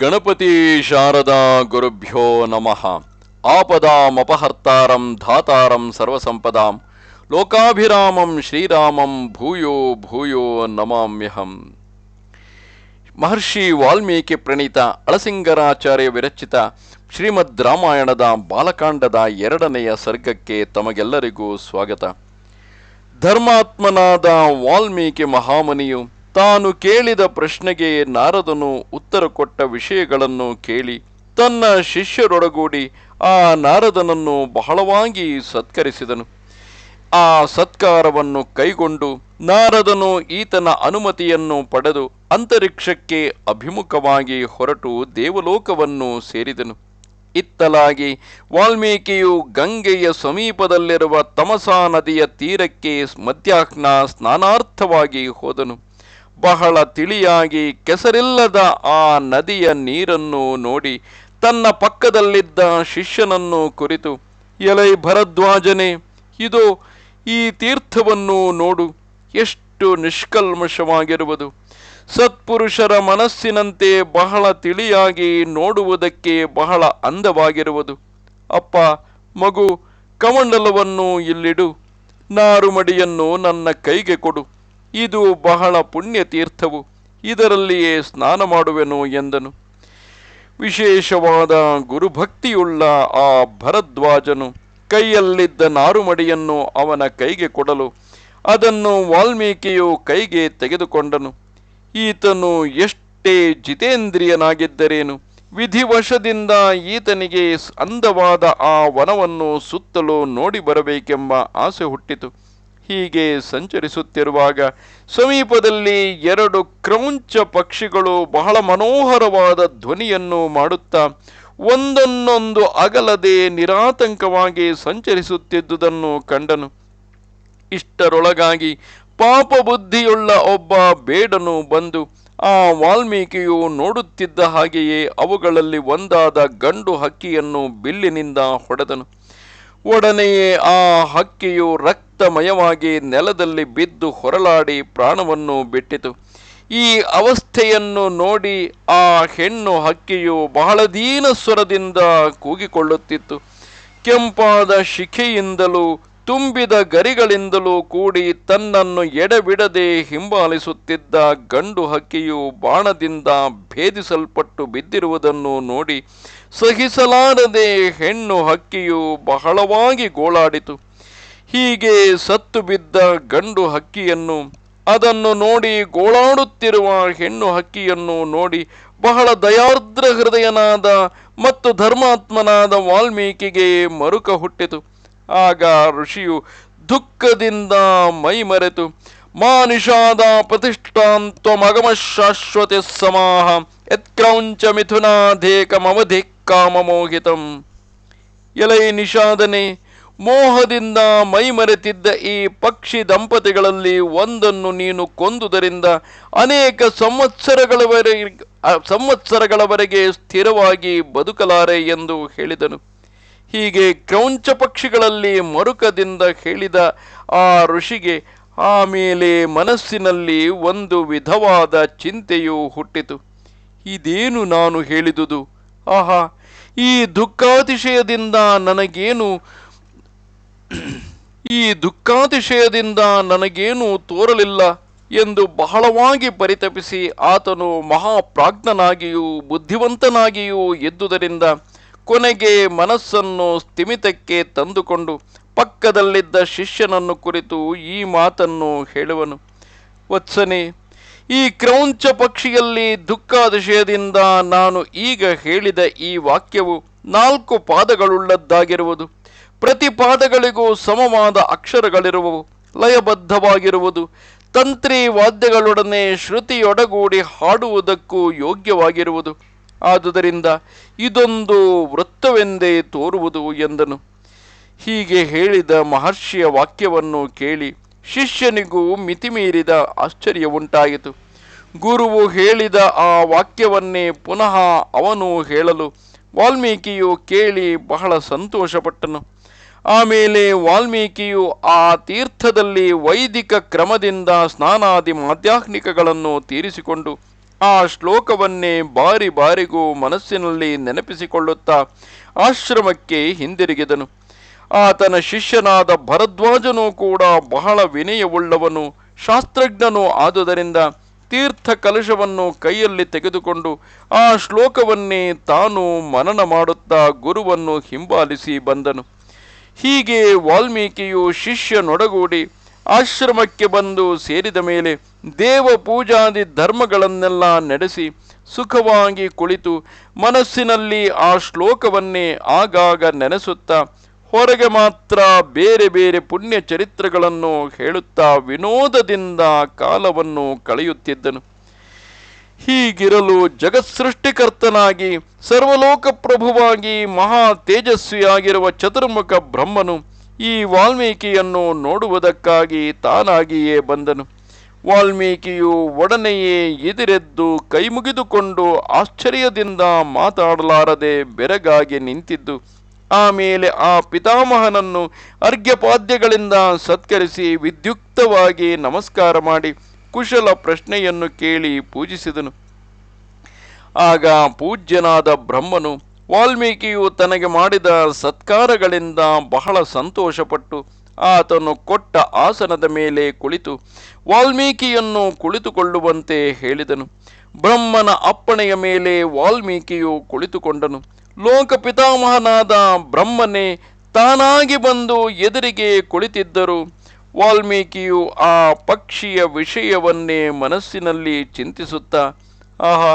ಗಣಪತಿ ಶಾರದಾ ಗುರುಭ್ಯೋ ನಮಃ. ಆಪದಾಮಪಹರ್ತಾರಂ ಧಾತಾರಂ ಸರ್ವಸಂಪದಾಂ. ಲೋಕಾಭಿರಾಮಂ ಶ್ರೀರಾಮಂ ಭೂಯೋ ಭೂಯೋ ನಮಾಮ್ಯಹಂ. ಮಹರ್ಷಿ ವಾಲ್ಮೀಕಿ ಪ್ರಣೀತ ಅಳಸಿಂಗರಾಚಾರ್ಯ ವಿರಚಿತ ಶ್ರೀಮದ್ ರಾಮಾಯಣದ ಬಾಲಕಾಂಡದ ಎರಡನೆಯ ಸರ್ಗಕ್ಕೆ ತಮಗೆಲ್ಲರಿಗೂ ಸ್ವಾಗತ. ಧರ್ಮಾತ್ಮನಾದ ವಾಲ್ಮೀಕಿ ಮಹಾಮನಿಯು ತಾನು ಕೇಳಿದ ಪ್ರಶ್ನೆಗೆ ನಾರದನು ಉತ್ತರ ಕೊಟ್ಟ ವಿಷಯಗಳನ್ನು ಕೇಳಿ ತನ್ನ ಶಿಷ್ಯರೊಡಗೂಡಿ ಆ ನಾರದನನ್ನು ಬಹಳವಾಗಿ ಸತ್ಕರಿಸಿದನು. ಆ ಸತ್ಕಾರವನ್ನು ಕೈಗೊಂಡು ನಾರದನು ಈತನ ಅನುಮತಿಯನ್ನು ಪಡೆದು ಅಂತರಿಕ್ಷಕ್ಕೆ ಅಭಿಮುಖವಾಗಿ ಹೊರಟು ದೇವಲೋಕವನ್ನು ಸೇರಿದನು. ಇತ್ತಲಾಗಿ ವಾಲ್ಮೀಕಿಯು ಗಂಗೆಯ ಸಮೀಪದಲ್ಲಿರುವ ತಮಸಾ ನದಿಯ ತೀರಕ್ಕೆ ಮಧ್ಯಾಹ್ನ ಸ್ನಾನಾರ್ಥವಾಗಿ ಹೋದನು. ಬಹಳ ತಿಳಿಯಾಗಿ ಕೆಸರಿಲ್ಲದ ಆ ನದಿಯ ನೀರನ್ನು ನೋಡಿ ತನ್ನ ಪಕ್ಕದಲ್ಲಿದ್ದ ಶಿಷ್ಯನನ್ನು ಕುರಿತು, ಎಲೈ ಭರದ್ವಾಜನೆ, ಇದು ಈ ತೀರ್ಥವನ್ನು ನೋಡು, ಎಷ್ಟು ನಿಷ್ಕಲ್ಮಶವಾಗಿರುವುದು. ಸತ್ಪುರುಷರ ಮನಸ್ಸಿನಂತೆ ಬಹಳ ತಿಳಿಯಾಗಿ ನೋಡುವುದಕ್ಕೆ ಬಹಳ ಅಂದವಾಗಿರುವುದು. ಅಪ್ಪ, ಮಗು, ಕಮಂಡಲವನ್ನು ಇಲ್ಲಿಡು, ನಾರುಮಡಿಯನ್ನು ನನ್ನ ಕೈಗೆ ಕೊಡು. ಇದು ಬಹಳ ಪುಣ್ಯ ತೀರ್ಥವು ಇದರಲ್ಲಿಯೇ ಸ್ನಾನ ಮಾಡುವೆನು ಎಂದನು. ವಿಶೇಷವಾದ ಗುರುಭಕ್ತಿಯುಳ್ಳ ಆ ಭರದ್ವಾಜನು ಕೈಯಲ್ಲಿದ್ದ ನಾರುಮಡಿಯನ್ನು ಅವನ ಕೈಗೆ ಕೊಡಲು ಅದನ್ನು ವಾಲ್ಮೀಕಿಯು ಕೈಗೆ ತೆಗೆದುಕೊಂಡನು. ಈತನು ಎಷ್ಟೇ ಜಿತೇಂದ್ರಿಯನಾಗಿದ್ದರೇನು, ವಿಧಿವಶದಿಂದ ಈತನಿಗೆ ಅಂದವಾದ ಆ ವನವನ್ನು ಸುತ್ತಲೂ ನೋಡಿ ಬರಬೇಕೆಂಬ ಆಸೆ ಹುಟ್ಟಿತು. ಹೀಗೆ ಸಂಚರಿಸುತ್ತಿರುವಾಗ ಸಮೀಪದಲ್ಲಿ ಎರಡು ಕ್ರೌಂಚ ಪಕ್ಷಿಗಳು ಬಹಳ ಮನೋಹರವಾದ ಧ್ವನಿಯನ್ನು ಮಾಡುತ್ತಾ ಒಂದನ್ನೊಂದು ಅಗಲದೆ ನಿರಾತಂಕವಾಗಿ ಸಂಚರಿಸುತ್ತಿದ್ದುದನ್ನು ಕಂಡನು. ಇಷ್ಟರೊಳಗಾಗಿ ಪಾಪ ಬುದ್ಧಿಯುಳ್ಳ ಒಬ್ಬ ಬೇಡನು ಬಂದು ಆ ವಾಲ್ಮೀಕಿಯು ನೋಡುತ್ತಿದ್ದ ಹಾಗೆಯೇ ಅವುಗಳಲ್ಲಿ ಒಂದಾದ ಗಂಡು ಹಕ್ಕಿಯನ್ನು ಬಿಲ್ಲಿನಿಂದ ಹೊಡೆದನು. ಒಡನೆಯೇ ಆ ಹಕ್ಕಿಯು ರಕ್ತಮಯವಾಗಿ ನೆಲದಲ್ಲಿ ಬಿದ್ದು ಹೊರಲಾಡಿ ಪ್ರಾಣವನ್ನು ಬಿಟ್ಟಿತು. ಈ ಅವಸ್ಥೆಯನ್ನು ನೋಡಿ ಆ ಹೆಣ್ಣು ಹಕ್ಕಿಯು ಬಹಳ ದೀನ ಸ್ವರದಿಂದ ಕೂಗಿಕೊಳ್ಳುತ್ತಿತ್ತು. ಕೆಂಪಾದ ಶಿಖೆಯಿಂದಲೂ ತುಂಬಿದ ಗರಿಗಳಿಂದಲೂ ಕೂಡಿ ತನ್ನನ್ನು ಎಡೆಬಿಡದೆ ಹಿಂಬಾಲಿಸುತ್ತಿದ್ದ ಗಂಡು ಹಕ್ಕಿಯು ಬಾಣದಿಂದ ಭೇದಿಸಲ್ಪಟ್ಟು ಬಿದ್ದಿರುವುದನ್ನು ನೋಡಿ ಸಹಿಸಲಾರದೆ ಹೆಣ್ಣು ಹಕ್ಕಿಯು ಬಹಳವಾಗಿ ಗೋಳಾಡಿತು. ಹೀಗೆ ಸತ್ತು ಬಿದ್ದ ಗಂಡು ಹಕ್ಕಿಯನ್ನು, ಅದನ್ನು ನೋಡಿ ಗೋಳಾಡುತ್ತಿರುವ ಹೆಣ್ಣು ಹಕ್ಕಿಯನ್ನು ನೋಡಿ ಬಹಳ ದಯಾರ್ದ್ರ ಹೃದಯನಾದ ಮತ್ತು ಧರ್ಮಾತ್ಮನಾದ ವಾಲ್ಮೀಕಿಗೆ ಮರುಕ ಹುಟ್ಟಿತು. ಆಗ ಋಷಿಯು ದುಃಖದಿಂದ ಮೈಮರೆತು ಮಾನಿಷಾದ ಪ್ರತಿಷ್ಠಾಂತ್ವಮಗಮ ಶಾಶ್ವತಿ ಸಮಾಹ, ಯತ್ಕ್ರೌಂಚ ಮಿಥುನಾಧೇಕಮವಧಿ ಕಾಮಮೋಹಿತಂ. ಎಲೈ ನಿಷಾದನೆ, ಮೋಹದಿಂದ ಮೈಮರೆತಿದ್ದ ಈ ಪಕ್ಷಿ ದಂಪತಿಗಳಲ್ಲಿ ಒಂದನ್ನು ನೀನು ಕೊಂದುದರಿಂದ ಅನೇಕ ಸಂವತ್ಸರಗಳವರೆಗೆ ಸಂವತ್ಸರಗಳವರೆಗೆ ಸ್ಥಿರವಾಗಿ ಬದುಕಲಾರೆ ಎಂದು ಹೇಳಿದನು. ಹೀಗೆ ಕ್ರೌಂಚ ಪಕ್ಷಿಗಳಲ್ಲಿ ಮರುಕದಿಂದ ಹೇಳಿದ ಆ ಋಷಿಗೆ ಆಮೇಲೆ ಮನಸ್ಸಿನಲ್ಲಿ ಒಂದು ವಿಧವಾದ ಚಿಂತೆಯು ಹುಟ್ಟಿತು. ಇದೇನು ನಾನು ಹೇಳಿದುದು? ಆಹಾ ಈ ದುಃಖಾತಿಶಯದಿಂದ ನನಗೇನು ಈ ದುಃಖಾತಿಶಯದಿಂದ ನನಗೇನು ತೋರಲಿಲ್ಲ ಎಂದು ಬಹಳವಾಗಿ ಪರಿತಪಿಸಿ ಆತನು ಮಹಾಪ್ರಾಜ್ಞನಾಗಿಯೂ ಬುದ್ಧಿವಂತನಾಗಿಯೂ ಎದ್ದುದರಿಂದ ಕೊನೆಗೆ ಮನಸ್ಸನ್ನು ಸ್ಥಿಮಿತಕ್ಕೆ ತಂದುಕೊಂಡು ಪಕ್ಕದಲ್ಲಿದ್ದ ಶಿಷ್ಯನನ್ನು ಕುರಿತು ಈ ಮಾತನ್ನು ಹೇಳುವನು. ವತ್ಸನೆ ಈ ಕ್ರೌಂಚ ಪಕ್ಷಿಯಲ್ಲಿ ದುಃಖಾತಿಶಯದಿಂದ ನಾನು ಈಗ ಹೇಳಿದ ಈ ವಾಕ್ಯವು ನಾಲ್ಕು ಪಾದಗಳುಳ್ಳದ್ದಾಗಿರುವುದು. ಪ್ರತಿ ಪಾದಗಳಿಗೂ ಸಮವಾದ ಅಕ್ಷರಗಳಿರುವವು, ಲಯಬದ್ಧವಾಗಿರುವುದು. ತಂತ್ರಿ ವಾದ್ಯಗಳೊಡನೆ ಶ್ರುತಿಯೊಡಗೂಡಿ ಹಾಡುವುದಕ್ಕೂ ಯೋಗ್ಯವಾಗಿರುವುದು. ಆದುದರಿಂದ ಇದೊಂದು ವೃತ್ತವೆಂದೇ ತೋರುವುದು ಎಂದನು. ಹೀಗೆ ಹೇಳಿದ ಮಹರ್ಷಿಯ ವಾಕ್ಯವನ್ನು ಕೇಳಿ ಶಿಷ್ಯನಿಗೂ ಮಿತಿಮೀರಿದ ಆಶ್ಚರ್ಯ ಉಂಟಾಯಿತು. ಗುರುವು ಹೇಳಿದ ಆ ವಾಕ್ಯವನ್ನೇ ಪುನಃ ಅವನು ಹೇಳಲು ವಾಲ್ಮೀಕಿಯು ಕೇಳಿ ಬಹಳ ಸಂತೋಷಪಟ್ಟನು. ಆಮೇಲೆ ವಾಲ್ಮೀಕಿಯು ಆ ತೀರ್ಥದಲ್ಲಿ ವೈದಿಕ ಕ್ರಮದಿಂದ ಸ್ನಾನಾದಿ ಮಾಧ್ಯಾಹ್ನಿಕಗಳನ್ನು ತೀರಿಸಿಕೊಂಡು ಆ ಶ್ಲೋಕವನ್ನೇ ಬಾರಿ ಬಾರಿಗೂ ಮನಸ್ಸಿನಲ್ಲಿ ನೆನಪಿಸಿಕೊಳ್ಳುತ್ತಾ ಆಶ್ರಮಕ್ಕೆ ಹಿಂದಿರುಗಿದನು. ಆತನ ಶಿಷ್ಯನಾದ ಭರದ್ವಾಜನೂ ಕೂಡ ಬಹಳ ವಿನಯವುಳ್ಳವನು, ಶಾಸ್ತ್ರಜ್ಞನೂ ಆದುದರಿಂದ ತೀರ್ಥ ಕಲಶವನ್ನು ಕೈಯಲ್ಲಿ ತೆಗೆದುಕೊಂಡು ಆ ಶ್ಲೋಕವನ್ನೇ ತಾನು ಮನನ ಮಾಡುತ್ತಾ ಗುರುವನ್ನು ಹಿಂಬಾಲಿಸಿ ಬಂದನು. ಹೀಗೆ ವಾಲ್ಮೀಕಿಯು ಶಿಷ್ಯನೊಡಗೂಡಿ ಆಶ್ರಮಕ್ಕೆ ಬಂದು ಸೇರಿದ ಮೇಲೆ ದೇವ ಪೂಜಾದಿ ಧರ್ಮಗಳನ್ನೆಲ್ಲ ನಡೆಸಿ ಸುಖವಾಗಿ ಕುಳಿತು ಮನಸ್ಸಿನಲ್ಲಿ ಆ ಶ್ಲೋಕವನ್ನೇ ಆಗಾಗ ನೆನೆಸುತ್ತಾ ಹೊರಗೆ ಮಾತ್ರ ಬೇರೆ ಬೇರೆ ಪುಣ್ಯ ಚರಿತ್ರೆಗಳನ್ನು ಹೇಳುತ್ತಾ ವಿನೋದದಿಂದ ಕಾಲವನ್ನು ಕಳೆಯುತ್ತಿದ್ದನು. ಹೀಗಿರಲು ಜಗತ್ಸೃಷ್ಟಿಕರ್ತನಾಗಿ ಸರ್ವಲೋಕ ಪ್ರಭುವಾಗಿ ಮಹಾ ತೇಜಸ್ವಿಯಾಗಿರುವ ಚತುರ್ಮುಖ ಬ್ರಹ್ಮನು ಈ ವಾಲ್ಮೀಕಿಯನ್ನು ನೋಡುವುದಕ್ಕಾಗಿ ತಾನಾಗಿಯೇ ಬಂದನು. ವಾಲ್ಮೀಕಿಯು ಒಡನೆಯೇ ಎದಿರೆದ್ದು ಕೈಮುಗಿದುಕೊಂಡು ಆಶ್ಚರ್ಯದಿಂದ ಮಾತಾಡಲಾರದೆ ಬೆರಗಾಗಿ ನಿಂತಿದ್ದು. ಆಮೇಲೆ ಆ ಪಿತಾಮಹನನ್ನು ಅರ್ಘ್ಯಪಾದ್ಯಗಳಿಂದ ಸತ್ಕರಿಸಿ ವಿದ್ಯುಕ್ತವಾಗಿ ನಮಸ್ಕಾರ ಮಾಡಿ ಕುಶಲ ಪ್ರಶ್ನೆಯನ್ನು ಕೇಳಿ ಪೂಜಿಸಿದನು. ಆಗ ಪೂಜ್ಯನಾದ ಬ್ರಹ್ಮನು ವಾಲ್ಮೀಕಿಯು ತನಗೆ ಮಾಡಿದ ಸತ್ಕಾರಗಳಿಂದ ಬಹಳ ಸಂತೋಷಪಟ್ಟು ಆತನು ಕೊಟ್ಟ ಆಸನದ ಮೇಲೆ ಕುಳಿತು ವಾಲ್ಮೀಕಿಯನ್ನು ಕುಳಿತುಕೊಳ್ಳುವಂತೆ ಹೇಳಿದನು. ಬ್ರಹ್ಮನ ಅಪ್ಪಣೆಯ ಮೇಲೆ ವಾಲ್ಮೀಕಿಯು ಕುಳಿತುಕೊಂಡನು. ಲೋಕ ಪಿತಾಮಹನಾದ ಬ್ರಹ್ಮನೇ ತಾನಾಗಿ ಬಂದು ಎದುರಿಗೆ ಕುಳಿತಿದ್ದರು. ವಾಲ್ಮೀಕಿಯು ಆ ಪಕ್ಷಿಯ ವಿಷಯವನ್ನೇ ಮನಸ್ಸಿನಲ್ಲಿ ಚಿಂತಿಸುತ್ತಾ, ಆಹಾ,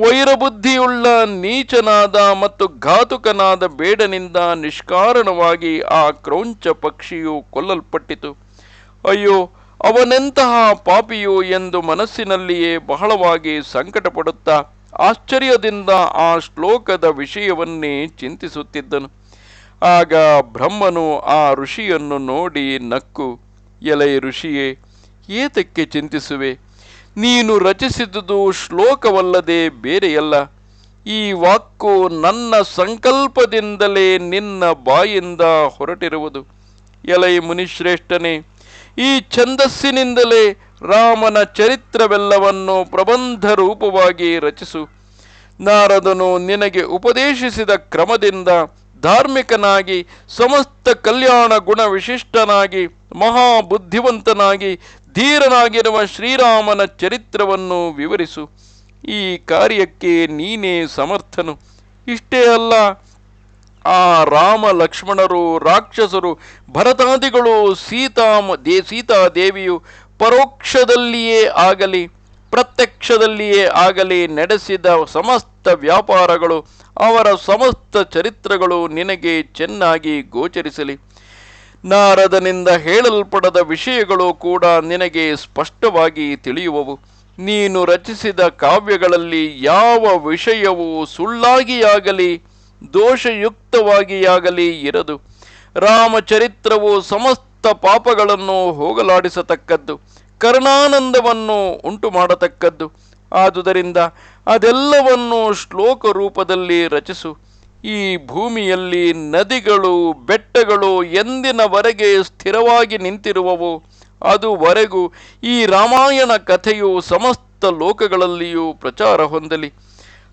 ವೈರಬುದ್ಧಿಯುಳ್ಳ ನೀಚನಾದ ಮತ್ತು ಘಾತುಕನಾದ ಬೇಡನಿಂದ ನಿಷ್ಕಾರಣವಾಗಿ ಆ ಕ್ರೌಂಚ ಪಕ್ಷಿಯು ಕೊಲ್ಲಲ್ಪಟ್ಟಿತು. ಅಯ್ಯೋ, ಅವನೆಂತಹ ಪಾಪಿಯು ಎಂದು ಮನಸ್ಸಿನಲ್ಲಿಯೇ ಬಹಳವಾಗಿ ಸಂಕಟಪಡುತ್ತಾ ಆಶ್ಚರ್ಯದಿಂದ ಆ ಶ್ಲೋಕದ ವಿಷಯವನ್ನೇ ಚಿಂತಿಸುತ್ತಿದ್ದನು. ಆಗ ಬ್ರಹ್ಮನು ಆ ಋಷಿಯನ್ನು ನೋಡಿ ನಕ್ಕು, ಎಲೈ ಋಷಿಯೇ, ಏತಕ್ಕೆ ಚಿಂತಿಸುವೆ? ನೀನು ರಚಿಸಿದುದು ಶ್ಲೋಕವಲ್ಲದೆ ಬೇರೆಯಲ್ಲ. ಈ ವಾಕ್ಕು ನನ್ನ ಸಂಕಲ್ಪದಿಂದಲೇ ನಿನ್ನ ಬಾಯಿಂದ ಹೊರಟಿರುವುದು. ಎಲೈ ಮುನಿಶ್ರೇಷ್ಠನೇ ಈ ಛಂದಸ್ಸಿನಿಂದಲೇ ರಾಮನ ಚರಿತ್ರವೆಲ್ಲವನ್ನು ಪ್ರಬಂಧ ರೂಪವಾಗಿ ರಚಿಸು. ನಾರದನು ನಿನಗೆ ಉಪದೇಶಿಸಿದ ಕ್ರಮದಿಂದ ಧಾರ್ಮಿಕನಾಗಿ, ಸಮಸ್ತ ಕಲ್ಯಾಣ ಗುಣ ವಿಶಿಷ್ಟನಾಗಿ, ಮಹಾಬುದ್ಧಿವಂತನಾಗಿ, ಧೀರನಾಗಿರುವ ಶ್ರೀರಾಮನ ಚರಿತ್ರವನ್ನು ವಿವರಿಸು. ಈ ಕಾರ್ಯಕ್ಕೆ ನೀನೇ ಸಮರ್ಥನು. ಇಷ್ಟೇ ಅಲ್ಲ ಆ ರಾಮ ಲಕ್ಷ್ಮಣರು, ರಾಕ್ಷಸರು, ಭರತಾದಿಗಳು, ಸೀತಾ ದೇ ಸೀತಾದೇವಿಯು ಪರೋಕ್ಷದಲ್ಲಿಯೇ ಆಗಲಿ, ಪ್ರತ್ಯಕ್ಷದಲ್ಲಿಯೇ ಆಗಲಿ ನಡೆಸಿದ ಸಮಸ್ತ ವ್ಯಾಪಾರಗಳು, ಅವರ ಸಮಸ್ತ ಚರಿತ್ರಗಳು ನಿನಗೆ ಚೆನ್ನಾಗಿ ಗೋಚರಿಸಲಿ. ನಾರದನಿಂದ ಹೇಳಲ್ಪಡದ ವಿಷಯಗಳು ಕೂಡ ನಿನಗೆ ಸ್ಪಷ್ಟವಾಗಿ ತಿಳಿಯುವವು. ನೀನು ರಚಿಸಿದ ಕಾವ್ಯಗಳಲ್ಲಿ ಯಾವ ವಿಷಯವೂ ಸುಳ್ಳಾಗಿಯಾಗಲಿ ದೋಷಯುಕ್ತವಾಗಿಯಾಗಲಿ ಇರದು. ರಾಮಚರಿತ್ರವು ಸಮಸ್ತ ಪಾಪಗಳನ್ನು ಹೋಗಲಾಡಿಸತಕ್ಕದ್ದು. ಕರ್ಣಾನಂದವನ್ನು ಉಂಟು ಮಾಡತಕ್ಕದ್ದು ಆದುದರಿಂದ ಅದೆಲ್ಲವನ್ನು ಶ್ಲೋಕ ರೂಪದಲ್ಲಿ ರಚಿಸು. ಈ ಭೂಮಿಯಲ್ಲಿ ನದಿಗಳು, ಬೆಟ್ಟಗಳು ಎಂದಿನವರೆಗೆ ಸ್ಥಿರವಾಗಿ ನಿಂತಿರುವವು. ಅದುವರೆಗೂ ಈ ರಾಮಾಯಣ ಕಥೆಯು ಸಮಸ್ತ ಲೋಕಗಳಲ್ಲಿಯೂ ಪ್ರಚಾರ ಹೊಂದಲಿ.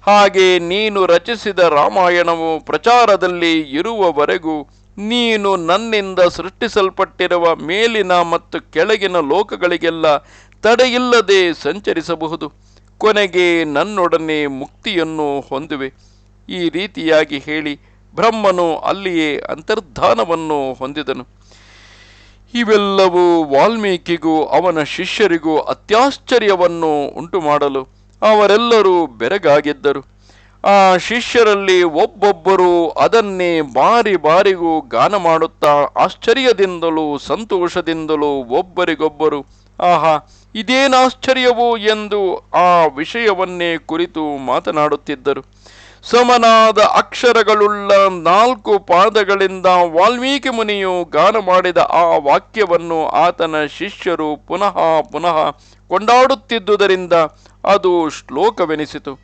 ಹಾಗೆ ನೀನು ರಚಿಸಿದ ರಾಮಾಯಣವು ಪ್ರಚಾರದಲ್ಲಿ ಇರುವವರೆಗೂ ನೀನು ನನ್ನಿಂದ ಸೃಷ್ಟಿಸಲ್ಪಟ್ಟಿರುವ ಮೇಲಿನ ಮತ್ತು ಕೆಳಗಿನ ಲೋಕಗಳಿಗೆಲ್ಲ ತಡೆಯಿಲ್ಲದೆ ಸಂಚರಿಸಬಹುದು. ಕೊನೆಗೆ ನನ್ನೊಡನೆ ಮುಕ್ತಿಯನ್ನು ಹೊಂದುವೆ. ಈ ರೀತಿಯಾಗಿ ಹೇಳಿ ಬ್ರಹ್ಮನು ಅಲ್ಲಿಯೇ ಅಂತರ್ಧಾನವನ್ನು ಹೊಂದಿದನು. ಇವೆಲ್ಲವೂ ವಾಲ್ಮೀಕಿಗೂ ಅವನ ಶಿಷ್ಯರಿಗೂ ಅತ್ಯಾಶ್ಚರ್ಯವನ್ನು ಉಂಟು ಮಾಡಲು ಅವರೆಲ್ಲರೂ ಬೆರಗಾಗಿದ್ದರು. ಆ ಶಿಷ್ಯರಲ್ಲಿ ಒಬ್ಬೊಬ್ಬರು ಅದನ್ನೇ ಬಾರಿ ಬಾರಿಗೂ ಗಾನ ಮಾಡುತ್ತಾ ಆಶ್ಚರ್ಯದಿಂದಲೂ ಸಂತೋಷದಿಂದಲೂ ಒಬ್ಬರಿಗೊಬ್ಬರು, ಆಹಾ ಇದೇನಾಶ್ಚರ್ಯವು ಎಂದು ಆ ವಿಷಯವನ್ನೇ ಕುರಿತು ಮಾತನಾಡುತ್ತಿದ್ದರು. ಸಮನಾದ ಅಕ್ಷರಗಳುಳ್ಳ ನಾಲ್ಕು ಪಾದಗಳಿಂದ ವಾಲ್ಮೀಕಿ ಮುನಿಯು ಗಾನ ಮಾಡಿದ ಆ ವಾಕ್ಯವನ್ನು ಆತನ ಶಿಷ್ಯರು ಪುನಃ ಪುನಃ ಕೊಂಡಾಡುತ್ತಿದ್ದುದರಿಂದ ಅದು ಶ್ಲೋಕವೆನಿಸಿತು.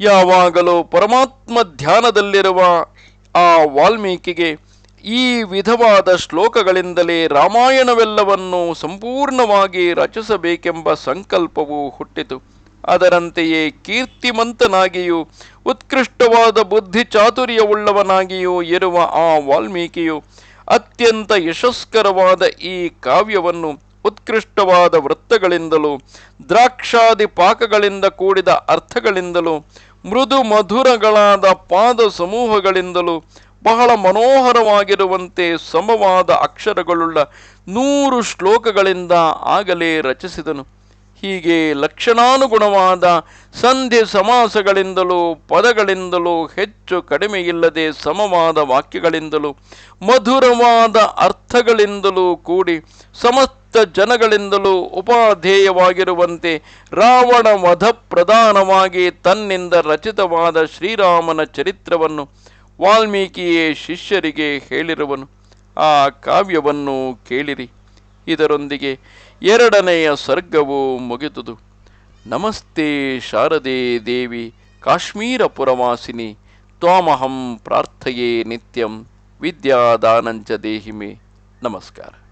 ಯಾವಾಗಲೂ ಪರಮಾತ್ಮ ಧ್ಯಾನದಲ್ಲಿರುವ ಆ ವಾಲ್ಮೀಕಿಗೆ ಈ ವಿಧವಾದ ಶ್ಲೋಕಗಳಿಂದಲೇ ರಾಮಾಯಣವೆಲ್ಲವನ್ನು ಸಂಪೂರ್ಣವಾಗಿ ರಚಿಸಬೇಕೆಂಬ ಸಂಕಲ್ಪವು ಹುಟ್ಟಿತು. ಅದರಂತೆಯೇ ಕೀರ್ತಿಮಂತನಾಗಿಯೂ, ಉತ್ಕೃಷ್ಟವಾದ ಬುದ್ಧಿ ಚಾತುರ್ಯವುಳ್ಳವನಾಗಿಯೂ ಇರುವ ಆ ವಾಲ್ಮೀಕಿಯು ಅತ್ಯಂತ ಯಶಸ್ಕರವಾದ ಈ ಕಾವ್ಯವನ್ನು ಉತ್ಕೃಷ್ಟವಾದ ವೃತ್ತಗಳಿಂದಲೂ, ದ್ರಾಕ್ಷಾದಿ ಪಾಕಗಳಿಂದ ಕೂಡಿದ ಅರ್ಥಗಳಿಂದಲೂ, ಮೃದು ಮಧುರಗಳಾದ ಪಾದ ಸಮೂಹಗಳಿಂದಲೂ ಬಹಳ ಮನೋಹರವಾಗಿರುವಂತೆ ಸಮವಾದ ಅಕ್ಷರಗಳುಳ್ಳ ನೂರು ಶ್ಲೋಕಗಳಿಂದ ಆಗಲೇ ರಚಿಸಿದನು. ಹೀಗೆ ಲಕ್ಷಣಾನುಗುಣವಾದ ಸಂಧಿ ಸಮಾಸಗಳಿಂದಲೂ, ಪದಗಳಿಂದಲೂ ಹೆಚ್ಚು ಕಡಿಮೆಯಿಲ್ಲದೆ ಸಮವಾದ ವಾಕ್ಯಗಳಿಂದಲೂ, ಮಧುರವಾದ ಅರ್ಥಗಳಿಂದಲೂ ಕೂಡಿ ಸಮಸ್ತ ಜನಗಳಿಂದಲೂ ಉಪಾಧೇಯವಾಗಿರುವಂತೆ ರಾವಣ ವಧ ಪ್ರಧಾನವಾಗಿ ತನ್ನಿಂದ ರಚಿತವಾದ ಶ್ರೀರಾಮನ ಚರಿತ್ರವನ್ನು ವಾಲ್ಮೀಕಿಯೇ ಶಿಷ್ಯರಿಗೆ ಹೇಳಿರುವನು. ಆ ಕಾವ್ಯವನ್ನು ಕೇಳಿರಿ. ಇದರೊಂದಿಗೆ ಎರಡನೆಯ ಸರ್ಗವು ಮುಗಿತುದು ನಮಸ್ತೆ ಶಾರದೆ ದೇವಿ ಕಾಶ್ಮೀರ ಪುರವಾಸಿನಿ ತ್ವಾಮಹಂ ಪ್ರಾರ್ಥಯೇ ನಿತ್ಯಂ ವಿದ್ಯಾದಾನಂಚ ದೇಹಿಮೆ. ನಮಸ್ಕಾರ.